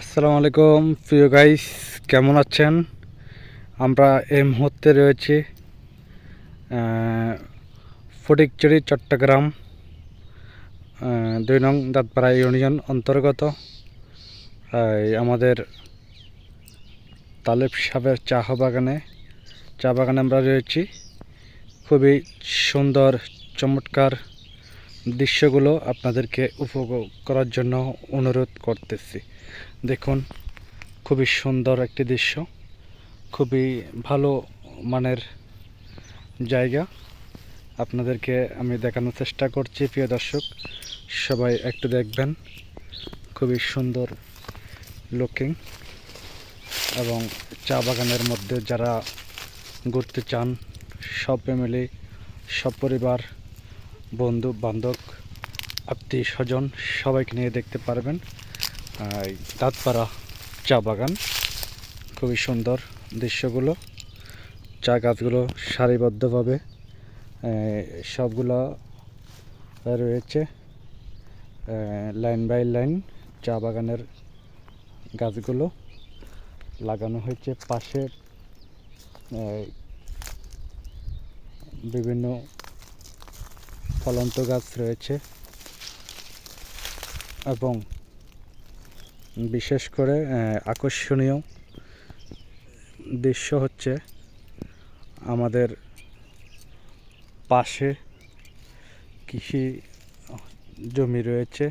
আসসালামু আলাইকুম, প্রিয় গাইস কেমন আছেন? আমরা এই মুহূর্তে রয়েছি ফটিকচুরি, চট্টগ্রাম দুই নং দাঁতপাড়া ইউনিয়ন অন্তর্গত। আমাদের তালেব সাহেবের চা বাগানে চা বাগানে আমরা রয়েছি। খুবই সুন্দর, চমৎকার দৃশ্যগুলো আপনাদেরকে উপভোগ করার জন্য অনুরোধ করতেছি। দেখুন, খুবই সুন্দর একটি দৃশ্য, খুবই ভালো মানের জায়গা। আপনাদেরকে আমি দেখানোর চেষ্টা করছি, প্রিয় দর্শক, সবাই একটু দেখবেন। খুবই সুন্দর লুকিং এবং চা বাগানের মধ্যে যারা ঘুরতে চান, সব ফ্যামিলি সব পরিবার বন্ধু, বান্ধব, আত্মীয় স্বজন সবাইকে নিয়ে দেখতে পারবেন দাঁতপাড়া চা বাগান। খুবই সুন্দর দৃশ্যগুলো। চা গাছগুলো সারিবদ্ধভাবে সবগুলো রয়েছে লাইন বাই লাইন চা বাগানের গাছগুলো লাগানো হয়েছে। পাশে বিভিন্ন ফলন্ত গাছ রয়েছে এবং বিশেষ করে আকর্ষণীয় দৃশ্য হচ্ছে আমাদের পাশে কৃষি জমি রয়েছে।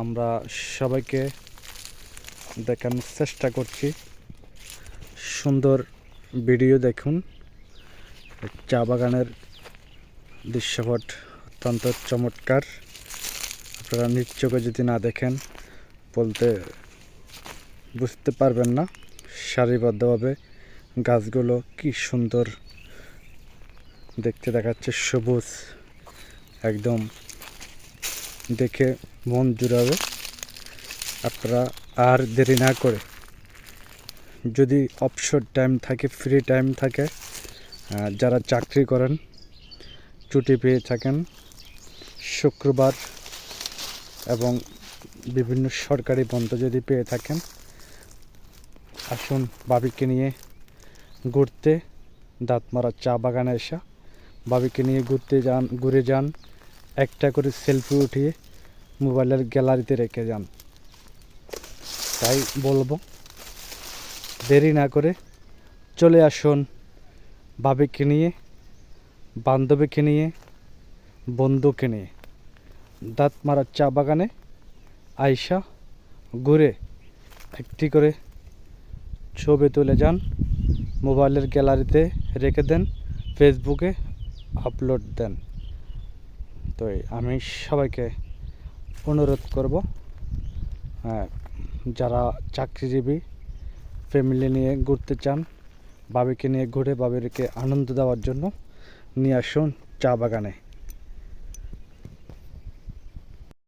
আমরা সবাইকে দেখানোর চেষ্টা করছি। সুন্দর ভিডিও দেখুন। চা বাগানের দৃশ্যপট অত্যন্ত চমৎকার। আপনারা নিজ চোখে যদি না দেখেন, বলতে বুঝতে পারবেন না সারিবদ্ধভাবে গাছগুলো কি সুন্দর দেখতে দেখাচ্ছে, সবুজ একদম দেখে মন জুড়াবে। আপনারা আর দেরি না করে যদি অবসর টাইম থাকে ফ্রি টাইম থাকে যারা চাকরি করেন, ছুটি পেয়ে থাকেন, শুক্রবার এবং বিভিন্ন সরকারি বন্ধ যদি পেয়ে থাকেন, আসুন বাবিকে নিয়ে ঘুরতে দাঁতমারা চা বাগানে এসা বাবিকে নিয়ে ঘুরতে যান, ঘুরে যান, একটা করে সেলফি উঠিয়ে মোবাইলের গ্যালারিতে রেখে যান। তাই বলব, দেরি না করে চলে আসুন বাবিকে নিয়ে, বান্ধবীকে নিয়ে, বন্ধুকে নিয়ে। দাঁত মারার চা বাগানে আইসা ঘুরে একটি করে ছবি তুলে যান। মোবাইলের গ্যালারিতে রেখে দেন, ফেসবুকে আপলোড দেন। তো আমি সবাইকে অনুরোধ করব যারা চাকরিজীবী, ফ্যামিলি নিয়ে ঘুরতে চান বাবিকে নিয়ে ঘুরে বাবিকে আনন্দ দেওয়ার জন্য নিয়ে আসুন চা বাগানে।